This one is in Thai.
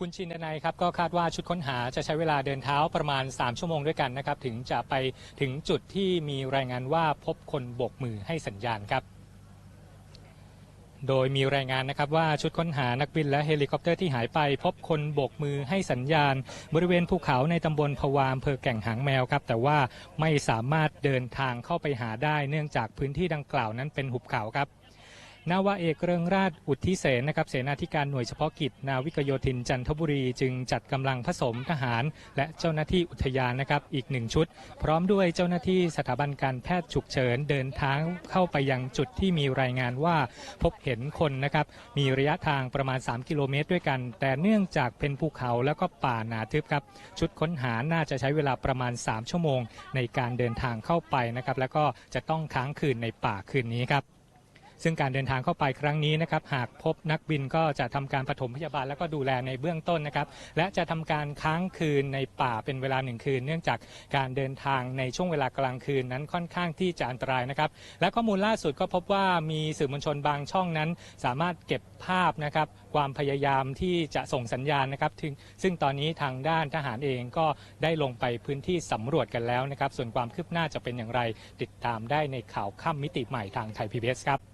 คุณชินนัยครับก็คาดว่าชุดค้นหาจะใช้เวลาเดินเท้าประมาณ 3 ชั่วโมงด้วยกันนะครับ ถึงจะไปถึงจุดที่มีรายงานว่าพบคนโบกมือให้สัญญาณครับ โดยมีรายงานนะครับว่าชุดค้นหานักบินและเฮลิคอปเตอร์ที่หายไป พบคนโบกมือให้สัญญาณ บริเวณภูเขาในตำบลพะวามอำเภอแก่งหางแมวครับ แต่ว่าไม่สามารถเดินทางเข้าไปหาได้เนื่องจากพื้นที่ดังกล่าวนั้นเป็นหุบเขาครับ นาวาเอกเริงราชอุทธิเสนนะครับเสนาธิการหน่วยเฉพาะกิจ นาวิกโยธินจันทบุรีจึงจัดกำลังผสมทหาร และเจ้าหน้าที่อุทยานนะครับอีกหนึ่งชุด พร้อมด้วยเจ้าหน้าที่สถาบันการแพทย์ฉุกเฉินเดินทางเข้าไปยังจุดที่มีรายงานว่าพบเห็นคนนะครับมีระยะทางประมาณ 3 กิโลเมตรด้วยกัน แต่เนื่องจากเป็นภูเขาแล้วก็ป่าหนาทึบครับชุดค้นหาน่าจะใช้เวลาประมาณ 3 ชั่วโมง ในการเดินทางเข้าไปนะครับแล้วก็จะต้องค้างคืนในป่าคืนนี้ครับ ซึ่งการเดินทางเข้าไปครั้งนี้นะครับหากพบนักบินก็จะทำการปฐมพยาบาลแล้วก็ดูแลในเบื้องต้นนะครับ และจะทำการค้างคืนในป่าเป็นเวลาหนึ่งคืน เนื่องจากการเดินทางในช่วงเวลากลางคืนนั้นค่อนข้างที่จะอันตรายนะครับ และข้อมูลล่าสุดก็พบว่ามีสื่อมวลชนบางช่องนั้น สามารถเก็บภาพนะครับความพยายามที่จะส่งสัญญาณนะครับถึงซึ่งตอนนี้ทางด้านทหารเองก็ได้ลงไปพื้นที่สำรวจกันแล้วนะครับ ส่วนความคืบหน้าจะเป็นอย่างไร ติดตามได้ในข่าวค่ำมิติใหม่ทางไทยพีบีครับ